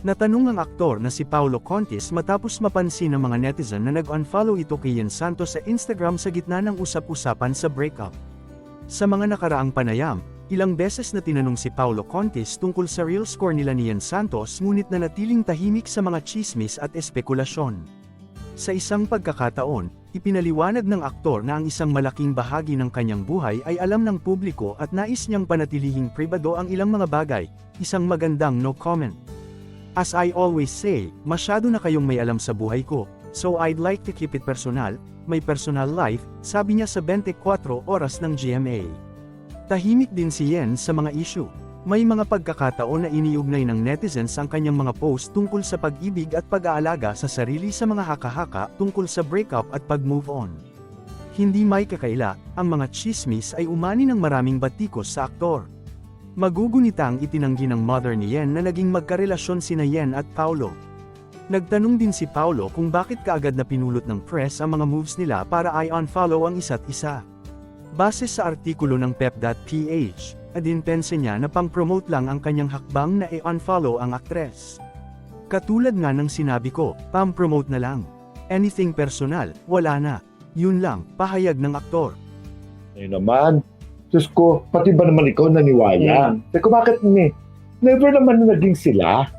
Natanong ang aktor na si Paolo Contis matapos mapansin ng mga netizen na nag-unfollow ito kay Ian Santos sa Instagram sa gitna ng usap-usapan sa breakup. Sa mga nakaraang panayam, ilang beses na tinanong si Paolo Contis tungkol sa real score nila ni Ian Santos ngunit nanatiling tahimik sa mga chismis at espekulasyon. Sa isang pagkakataon, ipinaliwanag ng aktor na ang isang malaking bahagi ng kanyang buhay ay alam ng publiko at nais niyang panatilihing pribado ang ilang mga bagay, isang magandang no comment. As I always say, masyado na kayong may alam sa buhay ko, so I'd like to keep it personal, may personal life, sabi niya sa 24 oras ng GMA. Tahimik din si Yen sa mga issue. May mga pagkakataon na iniugnay ng netizens ang kanyang mga post tungkol sa pag-ibig at pag-aalaga sa sarili sa mga haka-haka tungkol sa breakup at pag-move on. Hindi may kakaila, ang mga chismis ay umani ng maraming batikos sa aktor. Magugunita ang itinanggi ng mother ni Yen na naging magkarelasyon sina Yen at Paulo. Nagtanong din si Paulo kung bakit kaagad na pinulot ng press ang mga moves nila para i-unfollow ang isa't isa. Base sa artikulo ng pep.ph, adinpense niya na pang-promote lang ang kanyang hakbang na i-unfollow ang aktres. Katulad nga ng sinabi ko, pang-promote na lang. Anything personal, wala na. Yun lang, pahayag ng aktor. Eh naman, Diyos ko, pati ba naman ikaw naniwala? Mm. Teko, bakit ni? Never naman na naging sila.